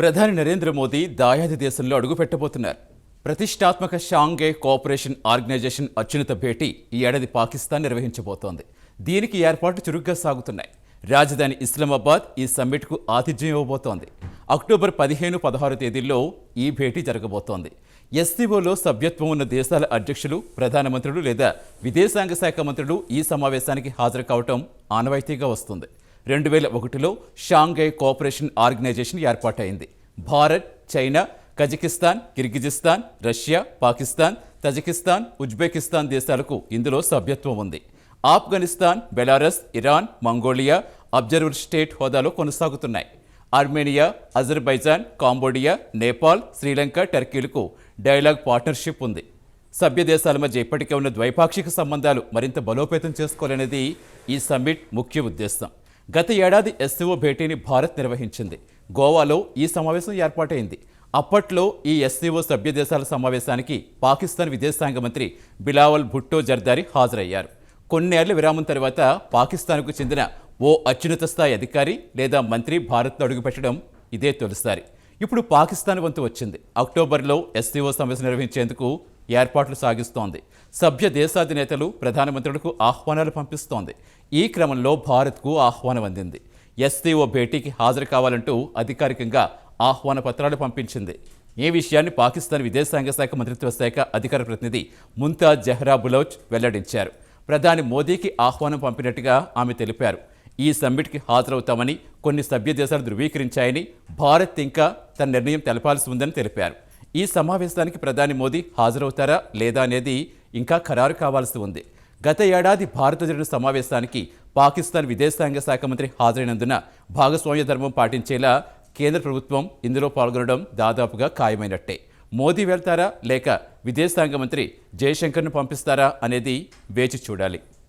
ప్రధాని నరేంద్ర మోదీ దాయాది దేశంలో అడుగుపెట్టబోతున్నారు. ప్రతిష్టాత్మక షాంఘై కోఆపరేషన్ ఆర్గనైజేషన్ అత్యున్నత భేటీ ఈ ఏడాది పాకిస్తాన్ నిర్వహించబోతోంది. దీనికి ఏర్పాట్లు చురుగ్గా సాగుతున్నాయి. రాజధాని ఇస్లామాబాద్ ఈ సమ్మిట్కు ఆతిథ్యం ఇవ్వబోతోంది. అక్టోబర్ పదిహేను పదహారు తేదీల్లో ఈ భేటీ జరగబోతోంది. ఎస్సీఓలో సభ్యత్వం ఉన్న దేశాల అధ్యక్షులు ప్రధానమంత్రులు లేదా విదేశాంగ శాఖ మంత్రులు ఈ సమావేశానికి హాజరు కావటం ఆనవాయితీగా వస్తుంది. రెండు వేల ఒకటిలో షాంఘై కోఆపరేషన్ ఆర్గనైజేషన్ ఏర్పాటైంది. Bharat China Kazakhstan Kyrgyzstan Russia Pakistan Tajikistan Uzbekistan దేశాలకు ఇందులో సభ్యత్వం ఉంది. Afghanistan Belarus Iran Mongolia observer state హోదాలో కొనసాగుతున్నాయి. Armenia Azerbaijan Cambodia Nepal Sri Lanka టర్కీలకు dialogue partnership ఉంది. సభ్య దేశాల మధ్య ఇప్పటికే ఉన్న ద్వైపాక్షిక సంబంధాలు మరింత బలోపేతం చేసుకోవాలనేది ఈ సమ్మిట్ ముఖ్య ఉద్దేశం. గత ఏడాది ఎస్సీఓ భేటీని భారత్ నిర్వహించింది. గోవాలో ఈ సమావేశం ఏర్పాటైంది. అప్పట్లో ఈ ఎస్సీఓ సభ్య దేశాల సమావేశానికి పాకిస్తాన్ విదేశాంగ మంత్రి బిలావల్ భుట్టో జర్దారి హాజరయ్యారు. కొన్నేళ్ళ విరామం తర్వాత పాకిస్తాన్కు చెందిన ఓ అత్యున్నత స్థాయి అధికారి లేదా మంత్రి భారత్లో అడుగుపెట్టడం ఇదే తొలిసారి. ఇప్పుడు పాకిస్తాన్ వంతు వచ్చింది. అక్టోబర్లో ఎస్సీఓ సమావేశం నిర్వహించేందుకు ఏర్పాట్లు సాగిస్తోంది. సభ్య దేశాధినేతలు ప్రధానమంత్రులకు ఆహ్వానాలు పంపిస్తోంది. ఈ క్రమంలో భారత్కు ఆహ్వానం అందింది. ఎస్సీఓ భేటీకి హాజరు కావాలంటూ అధికారికంగా ఆహ్వాన పత్రాలు పంపించింది. ఈ విషయాన్ని పాకిస్తాన్ విదేశాంగ శాఖ మంత్రిత్వ శాఖ అధికార ప్రతినిధి ముంతాజ్ జహ్రా బులోచ్ వెల్లడించారు. ప్రధాని మోదీకి ఆహ్వానం పంపినట్టుగా ఆమె తెలిపారు. ఈ సమ్మిట్కి హాజరవుతామని కొన్ని సభ్య దేశాలు ధృవీకరించాయని భారత్ ఇంకా తన నిర్ణయం తెలపాల్సి ఉందని తెలిపారు. ఈ సమావేశానికి ప్రధాని మోదీ హాజరవుతారా లేదా అనేది ఇంకా ఖరారు కావాల్సి ఉంది. గత ఏడాది భారత జరిగిన సమావేశానికి పాకిస్తాన్ విదేశాంగ శాఖ మంత్రి హాజరైనందున భాగస్వామ్య ధర్మం పాటించేలా కేంద్ర ప్రభుత్వం ఇందులో పాల్గొనడం దాదాపుగా ఖాయమైనట్టే. మోదీ వెళ్తారా లేక విదేశాంగ మంత్రి జయశంకర్ను పంపిస్తారా అనేది వేచి చూడాలి.